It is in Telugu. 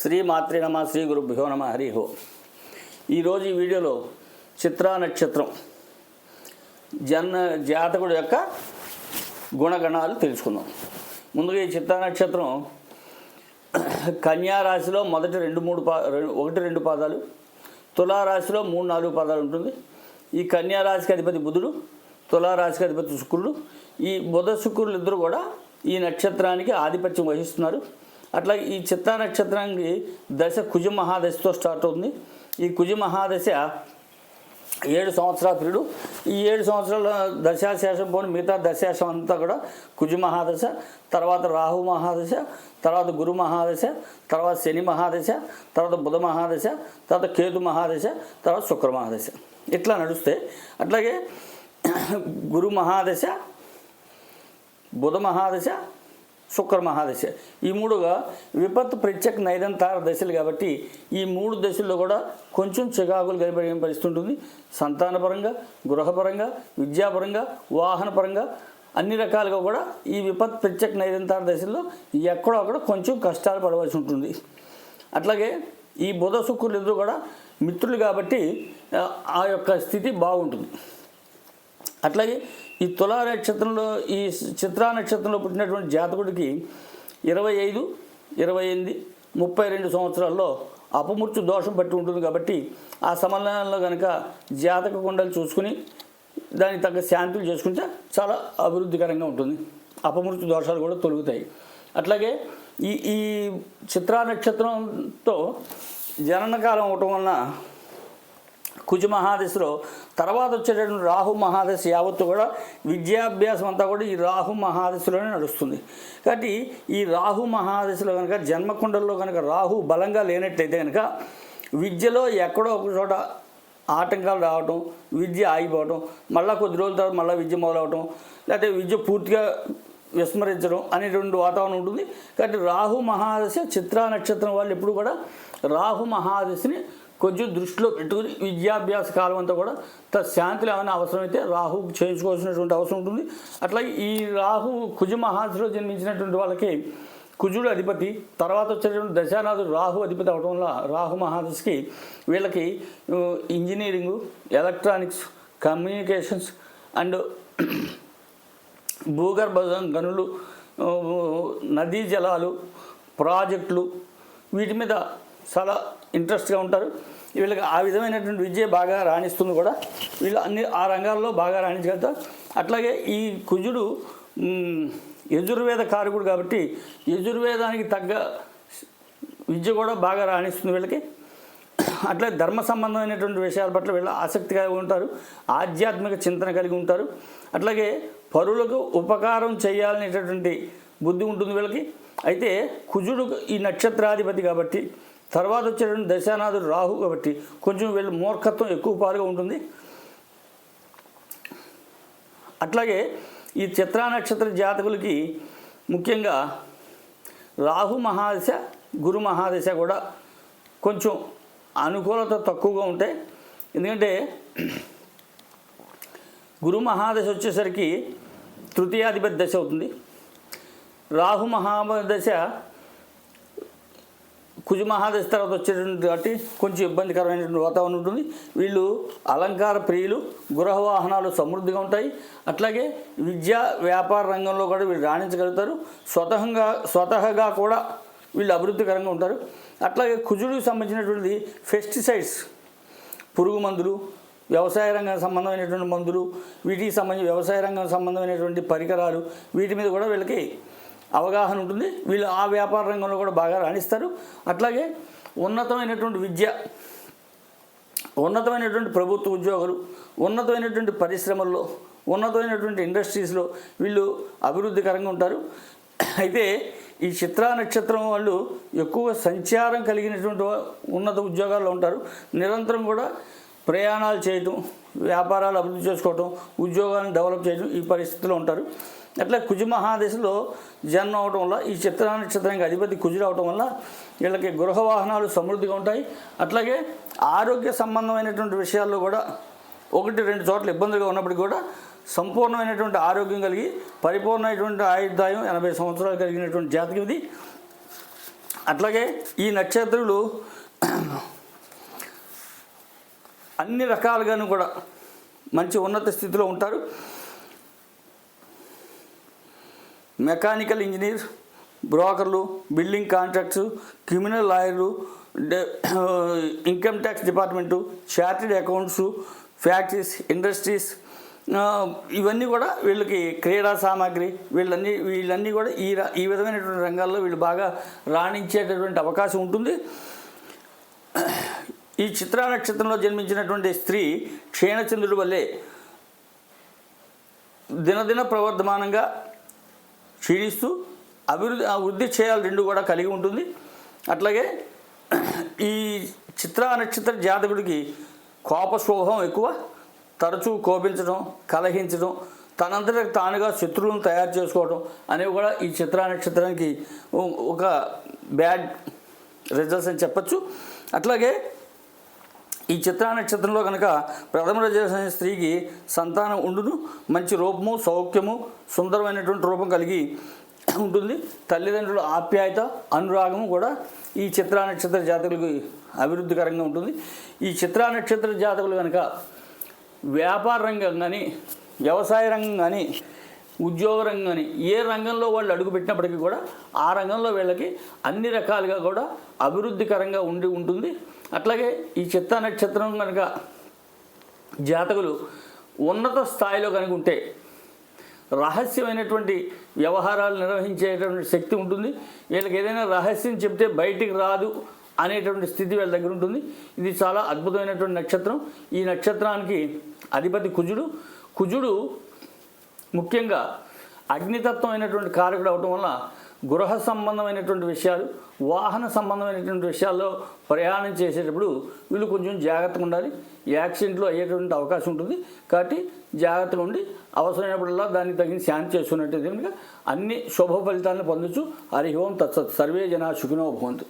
శ్రీ మాత్రే నమ శ్రీ గురుభ్యో నమ హరి హో. ఈరోజు ఈ వీడియోలో చిత్రా నక్షత్రం జన్మ జాతకుడు యొక్క గుణగణాలు తెలుసుకుందాం. ముందుగా ఈ చిత్రా నక్షత్రం కన్యా రాశిలో మొదటి రెండు మూడు పా ఒకటి రెండు పాదాలు తులారాశిలో మూడు నాలుగు పాదాలు ఉంటుంది. ఈ కన్యారాశికి అధిపతి బుధుడు తులారాశికి అధిపతి శుక్రుడు. ఈ బుధ శుక్రులు ఇద్దరు కూడా ఈ నక్షత్రానికి ఆధిపత్యం వహిస్తున్నారు. అట్లాగే ఈ చిత్తా నక్షత్రానికి దశ కుజ మహాదశతో స్టార్ట్ అవుతుంది. ఈ కుజ మహాదశ ఏడు సంవత్సరాల పీరియడు. ఈ ఏడు సంవత్సరాల దశాశేషం పోని మిగతా దశాశం అంతా కూడా కుజ మహాదశ తర్వాత రాహు మహాదశ తర్వాత గురు మహాదశ తర్వాత శని మహాదశ తర్వాత బుధ మహాదశ తర్వాత కేతు మహాదశ తర్వాత శుక్ర మహాదశ. ఇట్లా నడుస్తే. అట్లాగే గురు మహాదశ బుధ మహాదశ శుక్ర మహాదశ ఈ మూడుగా విపత్తు ప్రత్యేక నైదంతార దశలు కాబట్టి ఈ మూడు దశల్లో కూడా కొంచెం చికాకులు కనబడే పరిస్థితి ఉంటుంది. సంతానపరంగా గృహపరంగా విద్యాపరంగా వాహనపరంగా అన్ని రకాలుగా కూడా ఈ విపత్తు ప్రత్యేక నైదంతార దశల్లో ఎక్కడో అక్కడ కొంచెం కష్టాలు పడవలసి ఉంటుంది. అట్లాగే ఈ బుధ శుక్రులు ఎదురు కూడా మిత్రులు కాబట్టి ఆ యొక్క స్థితి బాగుంటుంది. అట్లాగే ఈ తులా నక్షత్రంలో ఈ చిత్రా నక్షత్రంలో పుట్టినటువంటి జాతకుడికి ఇరవై ఐదు ఇరవై ఎనిమిది ముప్పై రెండు సంవత్సరాల్లో అపమృత్యు దోషం పట్టి ఉంటుంది కాబట్టి ఆ సమన్వయంలో కనుక జాతక కుండలు చూసుకుని దానికి తగ్గ శాంతులు చేసుకుంటే చాలా అభివృద్ధికరంగా ఉంటుంది. అపమృత్యు దోషాలు కూడా తొలుగుతాయి. అట్లాగే ఈ ఈ చిత్రా నక్షత్రంతో జననకాలం అవటం వలన కుజ మహాదశలో తర్వాత వచ్చేటటువంటి రాహు మహాదశ యావత్తు కూడా విద్యాభ్యాసం అంతా కూడా ఈ రాహు మహాదశలోనే నడుస్తుంది. కాబట్టి ఈ రాహు మహాదశలో కనుక జన్మకుండల్లో కనుక రాహు బలంగా లేనట్టయితే కనుక విద్యలో ఎక్కడో ఒక చోట ఆటంకాలు రావటం విద్య ఆగిపోవటం మళ్ళీ కొద్ది రోజుల తర్వాత మళ్ళీ విద్య మొదలవటం లేకపోతే విద్య పూర్తిగా విస్మరించడం అనేటువంటి వాతావరణం ఉంటుంది. కాబట్టి రాహు మహాదశ చిత్రా నక్షత్రం వాళ్ళు ఎప్పుడు కూడా రాహు మహాదశిని కొంచెం దృష్టిలో పెట్టుకుని విద్యాభ్యాస కాలం అంతా కూడా తన శాంతులు ఏమైనా అవసరమైతే రాహు చేయించుకోవాల్సినటువంటి అవసరం ఉంటుంది. అట్లాగే ఈ రాహు కుజ మహాదశలో జన్మించినటువంటి వాళ్ళకి కుజుడు అధిపతి తర్వాత వచ్చేటువంటి దశానాథుడు రాహు అధిపతి అవడం వల్ల రాహు మహాదశకి వీళ్ళకి ఇంజనీరింగు ఎలక్ట్రానిక్స్ కమ్యూనికేషన్స్ అండ్ భూగర్భ గనులు నదీ జలాలు ప్రాజెక్టులు వీటి మీద చాలా ఇంట్రెస్ట్గా ఉంటారు. వీళ్ళకి ఆ విధమైనటువంటి విద్య బాగా రాణిస్తుంది కూడా. వీళ్ళు అన్ని ఆ రంగాల్లో బాగా రాణించగలుగుతారు. అట్లాగే ఈ కుజుడు యజుర్వేద కారకుడు కాబట్టి యజుర్వేదానికి తగ్గ విద్య కూడా బాగా రాణిస్తుంది వీళ్ళకి. అట్లా ధర్మ సంబంధమైనటువంటి విషయాల పట్ల వీళ్ళు ఆసక్తిగా ఉంటారు. ఆధ్యాత్మిక చింతన కలిగి ఉంటారు. అట్లాగే పరులకు ఉపకారం చేయాలనేటటువంటి బుద్ధి ఉంటుంది వీళ్ళకి. అయితే కుజుడు ఈ నక్షత్రాధిపతి కాబట్టి తర్వాత వచ్చేటువంటి దశానాథుడు రాహు కాబట్టి కొంచెం వీళ్ళు మూర్ఖత్వం ఎక్కువ పాలుగా ఉంటుంది. అట్లాగే ఈ చిత్రా నక్షత్ర జాతకులకి ముఖ్యంగా రాహు మహాదశ గురు మహాదశ కూడా కొంచెం అనుకూలత తక్కువగా ఉంటాయి. ఎందుకంటే గురు మహాదశ వచ్చేసరికి తృతీయాధిపతి దశ అవుతుంది. రాహు మహాదశ కుజ మహాదశ తర్వాత వచ్చేటువంటి కాబట్టి కొంచెం ఇబ్బందికరమైనటువంటి వాతావరణం ఉంటుంది. వీళ్ళు అలంకార ప్రియులు గృహ వాహనాలు సమృద్ధిగా ఉంటాయి. అట్లాగే విద్యా వ్యాపార రంగంలో కూడా వీళ్ళు రాణించగలుగుతారు. స్వతహంగా స్వతహగా కూడా వీళ్ళు అభివృద్ధికరంగా ఉంటారు. అట్లాగే కుజుడికి సంబంధించినటువంటి పెస్టిసైడ్స్ పురుగు మందులు వ్యవసాయ రంగం సంబంధమైనటువంటి మందులు వీటికి సంబంధించి వ్యవసాయ రంగం సంబంధమైనటువంటి పరికరాలు వీటి మీద కూడా వీళ్ళకి అవగాహన ఉంటుంది. వీళ్ళు ఆ వ్యాపార రంగంలో కూడా బాగా రాణిస్తారు. అట్లాగే ఉన్నతమైనటువంటి విద్య ఉన్నతమైనటువంటి ప్రభుత్వ ఉద్యోగులు ఉన్నతమైనటువంటి పరిశ్రమల్లో ఉన్నతమైనటువంటి ఇండస్ట్రీస్లో వీళ్ళు అభివృద్ధికరంగా ఉంటారు. అయితే ఈ చిత్రా నక్షత్రం వాళ్ళు ఎక్కువ సంచారం కలిగినటువంటి ఉన్నత ఉద్యోగాల్లో ఉంటారు. నిరంతరం కూడా ప్రయాణాలు చేయటం వ్యాపారాలు అభివృద్ధి చేసుకోవటం ఉద్యోగాలను డెవలప్ చేయడం ఈ పరిస్థితిలో ఉంటారు. అట్లా కుజ మహాదశలో జన్మ అవటం వల్ల ఈ చిత్రా నక్షత్రానికి అధిపతి కుజుడు అవడం వల్ల వీళ్ళకి గృహ వాహనాలు సమృద్ధిగా ఉంటాయి. అట్లాగే ఆరోగ్య సంబంధమైనటువంటి విషయాల్లో కూడా ఒకటి రెండు చోట్ల ఇబ్బందులుగా ఉన్నప్పటికీ కూడా సంపూర్ణమైనటువంటి ఆరోగ్యం కలిగి పరిపూర్ణమైనటువంటి ఆయుర్దాయం ఎనభై సంవత్సరాలు కలిగినటువంటి జాతకం ఇది. అట్లాగే ఈ నక్షత్రులు అన్ని రకాలుగాను కూడా మంచి ఉన్నత స్థితిలో ఉంటారు. మెకానికల్ ఇంజనీర్ బ్రోకర్లు బిల్డింగ్ కాంట్రాక్ట్స్ క్రిమినల్ లాయర్లు income tax department chartered accounts factories industries ఇవన్నీ కూడా వీళ్ళకి క్రీడా సామాగ్రి వీళ్ళన్నీ వీళ్ళన్నీ కూడా ఈ ఈ విధమైనటువంటి రంగాల్లో వీళ్ళు బాగా రాణించేటటువంటి అవకాశం ఉంటుంది. ఈ చిత్రా నక్షత్రంలో జన్మించినటువంటి స్త్రీ క్షీణచంద్రుడి వల్లే దినదిన ప్రవర్ధమానంగా క్షీణిస్తూ అభివృద్ధి ఆ వృద్ధి చేయాలి రెండు కూడా కలిగి ఉంటుంది. అట్లాగే ఈ చిత్రా నక్షత్ర జాతకుడికి కోప స్వభావం ఎక్కువ. తరచూ కోపించడం కలహించడం తనంతట తానుగా శత్రువులను తయారు చేసుకోవడం అనేవి కూడా ఈ చిత్ర నక్షత్రానికి ఒక బ్యాడ్ రిజల్ట్స్ అని చెప్పచ్చు. అట్లాగే ఈ చిత్రా నక్షత్రంలో కనుక ప్రథమ రజన స్త్రీకి సంతానం ఉండును మంచి రూపము సౌఖ్యము సుందరమైనటువంటి రూపం కలిగి ఉంటుంది. తల్లిదండ్రుల ఆప్యాయత అనురాగము కూడా ఈ చిత్రా నక్షత్ర జాతకులకు అభివృద్ధికరంగా ఉంటుంది. ఈ చిత్రా నక్షత్ర జాతకులు కనుక వ్యాపార రంగం కానీ వ్యవసాయ రంగం కానీ ఉద్యోగ రంగం ఏ రంగంలో వాళ్ళు అడుగుపెట్టినప్పటికీ కూడా ఆ రంగంలో వీళ్ళకి అన్ని రకాలుగా కూడా అభివృద్ధికరంగా ఉండి ఉంటుంది. అట్లాగే ఈ చిత్త నక్షత్రం కనుక జాతకులు ఉన్నత స్థాయిలో కనుక ఉంటే రహస్యమైనటువంటి వ్యవహారాలు నిర్వహించేటటువంటి శక్తి ఉంటుంది. వీళ్ళకి ఏదైనా రహస్యం చెప్తే బయటికి రాదు అనేటువంటి స్థితి వీళ్ళ దగ్గర ఉంటుంది. ఇది చాలా అద్భుతమైనటువంటి నక్షత్రం. ఈ నక్షత్రానికి అధిపతి కుజుడు. కుజుడు ముఖ్యంగా అగ్నితత్వం అయినటువంటి కారకుడు అవటం వల్ల గృహ సంబంధమైనటువంటి విషయాలు వాహన సంబంధమైనటువంటి విషయాల్లో ప్రయాణం చేసేటప్పుడు వీళ్ళు కొంచెం జాగ్రత్తగా ఉండాలి. యాక్సిడెంట్లు అయ్యేటువంటి అవకాశం ఉంటుంది. కాబట్టి జాగ్రత్తగా ఉండి అవసరమైనప్పుడల్లా దానికి తగిన శాంతి చేసుకున్నట్టు కనుక అన్ని శుభ ఫలితాలను పొందొచ్చు. హరి ఓం తత్సత్. సర్వే జనా సుఖినో భవంతు.